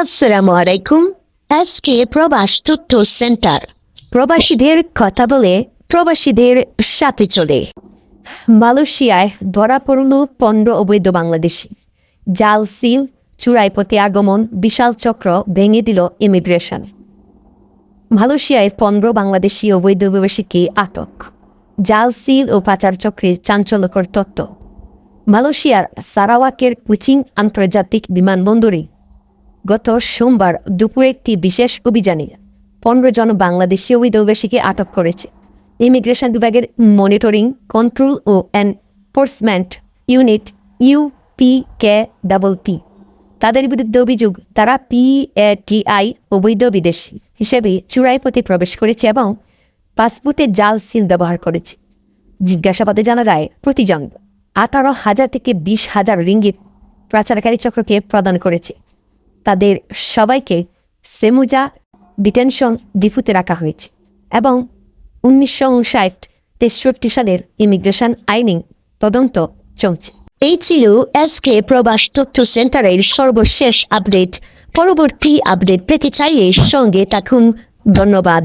আসসালামু আলাইকুম। আজকে প্রবাস তথ্য সেন্টার। প্রবাসীদের কথা বলে প্রবাসীদের সাথে চলে। মালয়েশিয়ায় ধরা পড়ল পনেরো অবৈধ বাংলাদেশি। জাল, সিল চূড়ায় প্রতি আগমন, বিশাল চক্র ভেঙে দিল ইমিগ্রেশন। মালয়েশিয়ায় পনেরো বাংলাদেশি অবৈধ অভিবাসীকে আটক। জাল, সিল ও পাচার চক্রে চাঞ্চল্যকর তত্ত্ব মালয়েশিয়ার সারাওয়াকের কুচিং আন্তর্জাতিক বিমানবন্দরে গত সোমবার দুপুরে একটি বিশেষ অভিযানে পনেরো জন বাংলাদেশি অভিবাসীকে আটক করেছে। ইমিগ্রেশন বিভাগের মনিটরিং, কন্ট্রোল ও এনফোর্সমেন্ট ইউনিট ইউপিকে ডাবল পি। তাদের বিরুদ্ধে অভিযোগ, তারা পিএটিআই অবৈধ বিদেশি হিসেবে চূড়ায় পথে প্রবেশ করেছে এবং পাসপোর্টে জাল সিল ব্যবহার করেছে। জিজ্ঞাসাবাদে জানা যায়, প্রতিজন আঠারো হাজার থেকে বিশ হাজার রিঙ্গিত পাচারকারী চক্রকে প্রদান করেছে। তাদের সবাইকে সেমুজা ডিটেনশন ডিপুতে রাখা হয়েছে এবং উনিশশো উনষাট তেষট্টি সালের ইমিগ্রেশন আইনিং তদন্ত চলছে। এই ছিল কে প্রবাস তথ্য সেন্টারের সর্বশেষ আপডেট। পরবর্তী আপডেট পেতে চাইলে সঙ্গে থাকুন। ধন্যবাদ।